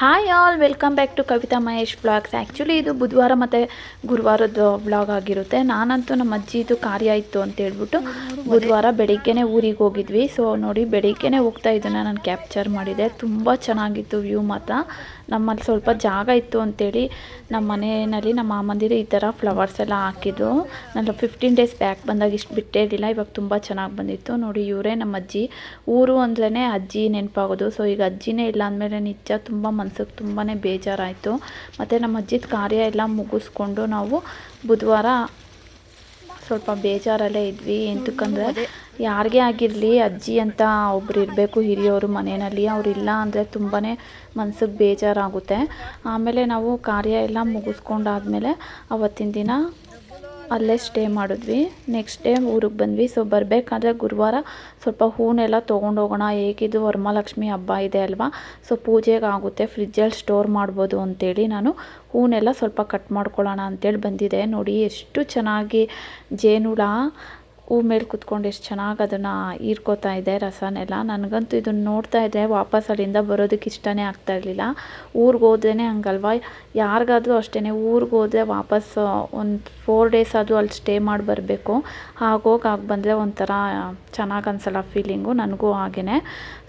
Hi all welcome back to Kavitha Mahesh blogs actually ಇದು ಬುಧವಾರ ಮತ್ತು ಗುರುವಾರದ ಬ್ಲಾಗ್ ಆಗಿರುತ್ತೆ. ನಾನಂತೂ ನಮ್ಮ ಅಜ್ಜಿದು ಕಾರ್ಯ ಇತ್ತು ಅಂತ ಹೇಳ್ಬಿಟ್ಟು ಬುಧವಾರ ಬೆಳಿಗ್ಗೆನೇ ಊರಿಗೆ ಹೋಗಿದ್ವಿ. ಸೊ ನೋಡಿ, ಬೆಳಿಗ್ಗೆನೇ ಹೋಗ್ತಾ ಇದನ್ನು ನಾನು ಕ್ಯಾಪ್ಚರ್ ಮಾಡಿದೆ. ತುಂಬ ಚೆನ್ನಾಗಿತ್ತು ವ್ಯೂ ಮಾತ್ರ. ನಮ್ಮಲ್ಲಿ ಸ್ವಲ್ಪ ಜಾಗ ಇತ್ತು ಅಂತೇಳಿ ನಮ್ಮ ಮನೆಯಲ್ಲಿ ನಮ್ಮ ಮಾಮಂದಿರು ಈ ಥರ ಫ್ಲವರ್ಸ್ ಎಲ್ಲ ಹಾಕಿದ್ದು ನಾನು ಫಿಫ್ಟೀನ್ ಡೇಸ್ ಬ್ಯಾಕ್ ಬಂದಾಗ ಇಷ್ಟು ಬಿಟ್ಟೇ ಇರಲಿಲ್ಲ. ಇವಾಗ ತುಂಬ ಚೆನ್ನಾಗಿ ಬಂದಿತ್ತು. ನೋಡಿ, ಇವರೇ ನಮ್ಮ ಅಜ್ಜಿ. ಊರು ಅಂದ್ರೇ ಅಜ್ಜಿ ನೆನಪಾಗೋದು. ಸೊ ಈಗ ಅಜ್ಜಿನೇ ಇಲ್ಲ ಅಂದಮೇಲೆ ನಿಜ ತುಂಬ ಮನ್ಸಿಗೆ ತುಂಬಾ ಬೇಜಾರಾಯಿತು. ಮತ್ತು ನಮ್ಮ ಅಜ್ಜಿದ ಕಾರ್ಯ ಎಲ್ಲ ಮುಗಿಸ್ಕೊಂಡು ನಾವು ಬುಧವಾರ ಸ್ವಲ್ಪ ಬೇಜಾರಲ್ಲೇ ಇದ್ವಿ. ಎಂತಕ್ಕಂದರೆ ಯಾರಿಗೇ ಆಗಿರಲಿ, ಅಜ್ಜಿ ಅಂತ ಒಬ್ರು ಇರಬೇಕು ಹಿರಿಯವರು ಮನೆಯಲ್ಲಿ ಇಲ್ಲ ಅಂದರೆ ತುಂಬಾ ಮನ್ಸಿಗೆ ಬೇಜಾರಾಗುತ್ತೆ. ಆಮೇಲೆ ನಾವು ಕಾರ್ಯ ಎಲ್ಲ ಮುಗಿಸ್ಕೊಂಡಾದ್ಮೇಲೆ ಅವತ್ತಿನ ದಿನ ಅಲ್ಲೇ ಸ್ಟೇ ಮಾಡಿದ್ವಿ. ನೆಕ್ಸ್ಟ್ ಡೇ ಊರಿಗೆ ಬಂದ್ವಿ. ಸೊ ಬರಬೇಕಾದ್ರೆ ಗುರುವಾರ ಸ್ವಲ್ಪ ಹೂನೆಲ್ಲ ತೊಗೊಂಡೋಗೋಣ. ಹೇಗಿದ್ದು ವರಮಹಾಲಕ್ಷ್ಮಿ ಹಬ್ಬ ಇದೆ ಅಲ್ವಾ? ಸೊ ಪೂಜೆಗೆ ಆಗುತ್ತೆ. ಫ್ರಿಜ್ಜಲ್ಲಿ ಸ್ಟೋರ್ ಮಾಡ್ಬೋದು ಅಂತೇಳಿ ನಾನು ಹೂನೆಲ್ಲ ಸ್ವಲ್ಪ ಕಟ್ ಮಾಡ್ಕೊಳ್ಳೋಣ ಅಂತೇಳಿ ಬಂದಿದೆ. ನೋಡಿ, ಎಷ್ಟು ಚೆನ್ನಾಗಿ ಜೇನುಳ ಹೂ ಮೇಲೆ ಕುತ್ಕೊಂಡು ಎಷ್ಟು ಚೆನ್ನಾಗಿ ಅದನ್ನು ಹೀರ್ಕೋತಾ ಇದೆ ರಸನೆಲ್ಲ. ನನಗಂತೂ ಇದನ್ನು ನೋಡ್ತಾ ಇದ್ದರೆ ವಾಪಸ್ ಅಲ್ಲಿಂದ ಬರೋದಕ್ಕೆ ಇಷ್ಟನೇ ಆಗ್ತಾ ಇರಲಿಲ್ಲ. ಊರಿಗೆ ಹೋದ್ರೇ ಹಂಗಲ್ವ? ಯಾರಿಗಾದರೂ ಅಷ್ಟೇ ಊರಿಗೆ ಹೋದ್ರೆ ವಾಪಸ್ ಒಂದು ಫೋರ್ ಡೇಸ್ ಆದರೂ ಅಲ್ಲಿ ಸ್ಟೇ ಮಾಡಿ ಬರಬೇಕು. ಹಾಗೋಗಿ ಆಗಿ ಬಂದರೆ ಒಂಥರ ಚೆನ್ನಾಗಿ ಅನ್ಸಲ್ಲ ಫೀಲಿಂಗು ನನಗೂ ಹಾಗೇ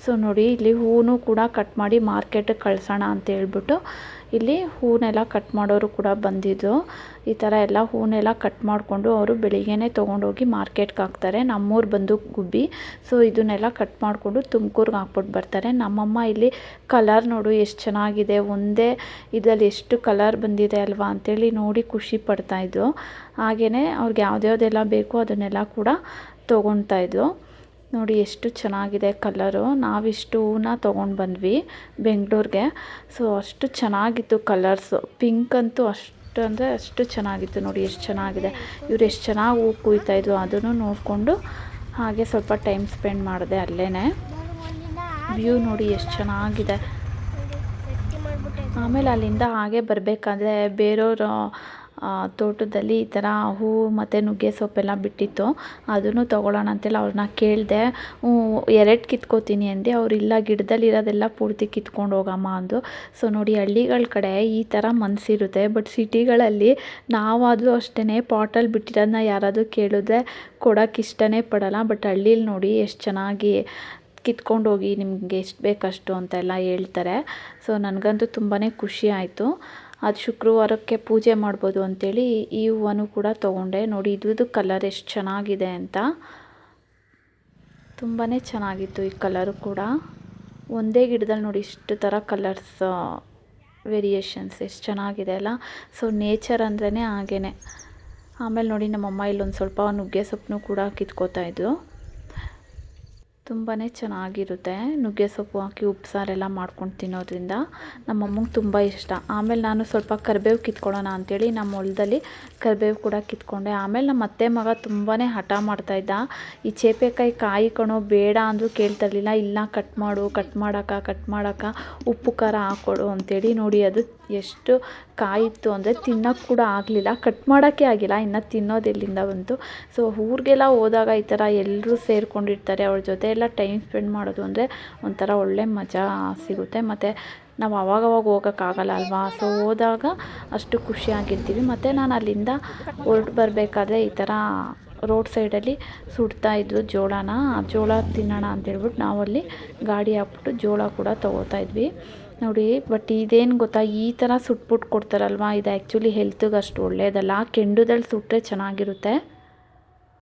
ಸೊ ನೋಡಿ, ಇಲ್ಲಿ ಹೂನು ಕೂಡ ಕಟ್ ಮಾಡಿ ಮಾರ್ಕೆಟಿಗೆ ಕಳ್ಸೋಣ ಅಂತ ಹೇಳ್ಬಿಟ್ಟು ಇಲ್ಲಿ ಹೂನೆಲ್ಲ ಕಟ್ ಮಾಡೋರು ಕೂಡ ಬಂದಿದ್ದು. ಈ ಥರ ಎಲ್ಲ ಹೂನೆಲ್ಲ ಕಟ್ ಮಾಡಿಕೊಂಡು ಅವರು ಬೆಳಿಗ್ಗೆನೇ ತೊಗೊಂಡೋಗಿ ಮಾರ್ಕೆಟ್ಗೆ ಹಾಕ್ತಾರೆ. ನಮ್ಮೂರು ಬಂದು ಗುಬ್ಬಿ. ಸೊ ಇದನ್ನೆಲ್ಲ ಕಟ್ ಮಾಡಿಕೊಂಡು ತುಮಕೂರ್ಗೆ ಹಾಕ್ಬಿಟ್ಟು ಬರ್ತಾರೆ. ನಮ್ಮಮ್ಮ ಇಲ್ಲಿ ಕಲರ್ ನೋಡು ಎಷ್ಟು ಚೆನ್ನಾಗಿದೆ, ಒಂದೇ ಇದರಲ್ಲಿ ಎಷ್ಟು ಕಲರ್ ಬಂದಿದೆ ಅಲ್ವಾ ಅಂಥೇಳಿ ನೋಡಿ ಖುಷಿ ಪಡ್ತಾಯಿದ್ರು ಹಾಗೆಯೇ ಅವ್ರಿಗೆ ಯಾವ್ದ್ಯಾವ್ದೆಲ್ಲ ಬೇಕೋ ಅದನ್ನೆಲ್ಲ ಕೂಡ ತೊಗೊಳ್ತಾಯಿದ್ರು ನೋಡಿ ಎಷ್ಟು ಚೆನ್ನಾಗಿದೆ ಕಲರು. ನಾವಿಷ್ಟು ಹೂವನ್ನ ತೊಗೊಂಡು ಬಂದ್ವಿ ಬೆಂಗಳೂರಿಗೆ. ಸೊ ಅಷ್ಟು ಚೆನ್ನಾಗಿತ್ತು ಕಲರ್ಸು ಪಿಂಕ್ ಅಂತೂ ಅಷ್ಟು ಅಂದರೆ ಅಷ್ಟು ಚೆನ್ನಾಗಿತ್ತು ನೋಡಿ, ಎಷ್ಟು ಚೆನ್ನಾಗಿದೆ. ಇವ್ರು ಎಷ್ಟು ಚೆನ್ನಾಗಿ ಹೂ ಕುಯ್ತಾಯಿದ್ರು ಅದನ್ನು ನೋಡಿಕೊಂಡು ಹಾಗೆ ಸ್ವಲ್ಪ ಟೈಮ್ ಸ್ಪೆಂಡ್ ಮಾಡಿದೆ ಅಲ್ಲೇ ವ್ಯೂ ನೋಡಿ ಎಷ್ಟು ಚೆನ್ನಾಗಿದೆ. ಆಮೇಲೆ ಅಲ್ಲಿಂದ ಹಾಗೆ ಬರಬೇಕಾದ್ರೆ ಬೇರೆಯವರು ತೋಟದಲ್ಲಿ ಈ ಥರ ಹೂವು ಮತ್ತು ನುಗ್ಗೆ ಸೊಪ್ಪೆಲ್ಲ ಬಿಟ್ಟಿತ್ತು. ಅದನ್ನು ತೊಗೊಳ್ಳೋಣ ಅಂತೇಳಿ ಅವ್ರನ್ನ ಕೇಳಿದೆ ಎರಡು ಕಿತ್ಕೋತೀನಿ ಅಂದೆ. ಅವ್ರು ಇಲ್ಲ, ಗಿಡದಲ್ಲಿ ಇರೋದೆಲ್ಲ ಪೂರ್ತಿ ಕಿತ್ಕೊಂಡು ಹೋಗಮ್ಮ ಅಂದು. ಸೊ ನೋಡಿ, ಹಳ್ಳಿಗಳ ಕಡೆ ಈ ಥರ ಮನಸ್ಸಿರುತ್ತೆ ಬಟ್ ಸಿಟಿಗಳಲ್ಲಿ ನಾವಾದರೂ ಅಷ್ಟೇ ಪಾಟಲ್ಲಿ ಬಿಟ್ಟಿರೋದನ್ನ ಯಾರಾದರೂ ಕೇಳಿದ್ರೆ ಕೊಡೋಕೆ ಇಷ್ಟನೇ ಪಡೋಲ್ಲ. ಬಟ್ ಹಳ್ಳೀಲಿ ನೋಡಿ ಎಷ್ಟು ಚೆನ್ನಾಗಿ ಕಿತ್ಕೊಂಡೋಗಿ ನಿಮಗೆ ಎಷ್ಟು ಬೇಕಷ್ಟು ಅಂತೆಲ್ಲ ಹೇಳ್ತಾರೆ. ಸೊ ನನಗಂತೂ ತುಂಬಾ ಖುಷಿ ಆಯಿತು. ಅದು ಶುಕ್ರವಾರಕ್ಕೆ ಪೂಜೆ ಮಾಡ್ಬೋದು ಅಂಥೇಳಿ ಈ ಹೂವನ್ನು ಕೂಡ ತೊಗೊಂಡೆ. ನೋಡಿ, ಇದ್ರದ್ದು ಕಲರ್ ಎಷ್ಟು ಚೆನ್ನಾಗಿದೆ ಅಂತ. ತುಂಬಾ ಚೆನ್ನಾಗಿತ್ತು ಈ ಕಲರು ಕೂಡ. ಒಂದೇ ಗಿಡದಲ್ಲಿ ನೋಡಿ ಇಷ್ಟು ಥರ ಕಲರ್ಸ್ ವೇರಿಯೇಷನ್ಸ್ ಎಷ್ಟು ಚೆನ್ನಾಗಿದೆ ಅಲ್ಲ. ಸೊ ನೇಚರ್ ಅಂದ್ರೇ ಹಾಗೇ ಆಮೇಲೆ ನೋಡಿ, ನಮ್ಮಮ್ಮ ಇಲ್ಲೊಂದು ಸ್ವಲ್ಪ ನುಗ್ಗೆ ಸೊಪ್ಪನ್ನು ಕೂಡ ಕಿತ್ಕೋತಾಯಿದ್ರು ತುಂಬಾ ಚೆನ್ನಾಗಿರುತ್ತೆ. ನುಗ್ಗೆ ಸೊಪ್ಪು ಹಾಕಿ ಉಪ್ಸಾರೆಲ್ಲ ಮಾಡ್ಕೊಂಡು ತಿನ್ನೋದ್ರಿಂದ ನಮ್ಮಮ್ಮಂಗೆ ತುಂಬ ಇಷ್ಟ. ಆಮೇಲೆ ನಾನು ಸ್ವಲ್ಪ ಕರಿಬೇವು ಕಿತ್ಕೊಳ್ಳೋಣ ಅಂಥೇಳಿ ನಮ್ಮ ಹೊಲದಲ್ಲಿ ಕರಿಬೇವು ಕೂಡ ಕಿತ್ಕೊಂಡೆ. ಆಮೇಲೆ ನಮ್ಮ ಅತ್ತೆ ಮಗ ತುಂಬಾ ಹಠ ಮಾಡ್ತಾಯಿದ್ದ ಈ ಚೇಪೆಕಾಯಿ ಕಾಯಿ ಕಣೋ ಬೇಡ ಅಂದರೂ ಕೇಳ್ತಾ ಇರಲಿಲ್ಲ. ಇಲ್ಲ ಕಟ್ ಮಾಡು ಕಟ್ ಮಾಡೋಕ್ಕ ಕಟ್ ಮಾಡೋಕ್ಕ ಉಪ್ಪು ಖಾರ ಹಾಕ್ಕೊಡು ಅಂಥೇಳಿ ನೋಡಿ ಅದು ಎಷ್ಟು ಕಾಯಿತ್ತು ಅಂದರೆ ತಿನ್ನೋಕ್ಕೆ ಕೂಡ ಆಗಲಿಲ್ಲ. ಕಟ್ ಮಾಡೋಕ್ಕೆ ಆಗಿಲ್ಲ, ಇನ್ನು ತಿನ್ನೋದು ಎಲ್ಲಿಂದ ಬಂತು? ಸೊ ಊರಿಗೆಲ್ಲ ಹೋದಾಗ ಈ ಥರ ಎಲ್ಲರೂ ಸೇರಿಕೊಂಡಿರ್ತಾರೆ ಅವ್ರ ಜೊತೆ. ಎಲ್ಲ ಟೈಮ್ ಸ್ಪೆಂಡ್ ಮಾಡೋದು ಅಂದರೆ ಒಂಥರ ಒಳ್ಳೆ ಮಜಾ ಸಿಗುತ್ತೆ. ಮತ್ತು ನಾವು ಅವಾಗವಾಗ ಹೋಗೋಕ್ಕಾಗಲ್ಲ ಅಲ್ವಾ? ಸೊ ಹೋದಾಗ ಅಷ್ಟು ಖುಷಿಯಾಗಿರ್ತೀವಿ ಮತ್ತು ನಾನು ಅಲ್ಲಿಂದ ಹೊರ್ಟು ಬರಬೇಕಾದ್ರೆ ಈ ಥರ ರೋಡ್ ಸೈಡಲ್ಲಿ ಇದ್ವಿ ಜೋಳನ. ಜೋಳ ತಿನ್ನೋಣ ಅಂತೇಳ್ಬಿಟ್ಟು ನಾವಲ್ಲಿ ಗಾಡಿ ಹಾಕ್ಬಿಟ್ಟು ಜೋಳ ಕೂಡ ತೊಗೋತಾ ಇದ್ವಿ. ನೋಡಿ ಬಟ್ ಇದೇನು ಗೊತ್ತಾ? ಈ ಥರ ಸುಟ್ಬಿಟ್ಟು ಕೊಡ್ತಾರಲ್ವ? ಇದು ಆ್ಯಕ್ಚುಲಿ ಹೆಲ್ತಿಗೆ ಅಷ್ಟು ಒಳ್ಳೆಯದಲ್ಲ ಕೆಂಡದಲ್ಲಿ ಸುಟ್ಟರೆ ಚೆನ್ನಾಗಿರುತ್ತೆ.